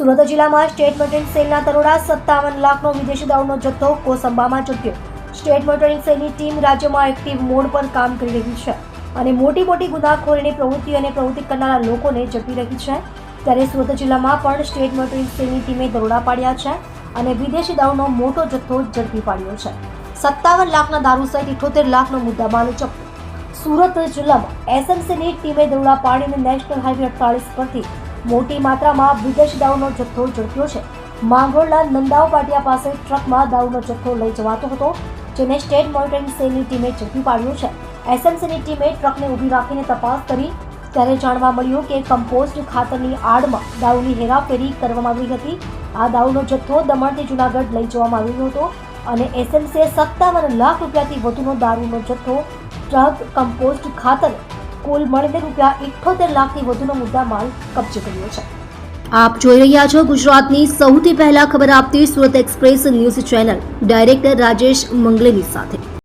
સુરત જિલ્લામાં state motoring સેલના તરોડા સત્તાવન લાખનો વિદેશી દારૂનો જથ્થો કોસંબામાં ઝડપ્યો સ્ટેટ મોટરિંગ સેલની ટીમ રાજ્યમાં એક્ટિવ મોડ પર કામ કરી રહી છે અને મોટી મોટી ગુનાખોરીની પ્રવૃત્તિ અને પ્રવૃત્તિ કરનારા લોકોને ઝડપી રહી છે. ત્યારે સુરત જિલ્લામાં પણ સ્ટેટ મોટરિંગ સેલની ટીમે દરોડા પાડ્યા છે અને વિદેશી દારૂનો મોટો જથ્થો ઝડપી પાડ્યો છે. સત્તાવન લાખના દારૂ સહિત ઇઠોતેર લાખનો મુદ્દામાલ જપ્ત. સુરત જિલ્લામાં એસએમસીની ટીમે દરોડા પાડીને નેશનલ હાઈવે અડતાલીસ પરથી મોટી માત્રામાં વિદેશી દારૂનો જથ્થો ઝડપ્યો છે. માંગરોળના નંદાવ પાટિયા પાસે ટ્રકમાં દારૂનો જથ્થો લઈ જવાતો હતો, જેને સ્ટેટ મોનિટરિંગ સેલની ટીમે ઝડપી પાડ્યો છે. એસએમસીની ટીમે ટ્રકને ઊભી રાખીને તપાસ કરી, ત્યારે જાણવા મળ્યું કે કમ્પોસ્ટ ખાતરની આડમાં દારૂની હેરાફેરી કરવામાં આવી હતી. આ દારૂનો જથ્થો દમણથી જુનાગઢ લઈ જવામાં આવ્યો હતો અને એસએમસીએ સત્તાવન લાખ રૂપિયાથી વધુનો દારૂનો જથ્થો ટ્રક કમ્પોસ્ટ ખાતર કુલ મળીને રૂપિયા ઇઠ્ઠોતેર લાખથી વધુનો મુદ્દા માલ કબજે કર્યો છે. આપ જોઈ રહ્યા છો ગુજરાતની સૌથી પહેલા ખબર આપતી Surat express news channel. Director Rajesh મંગલેની સાથે.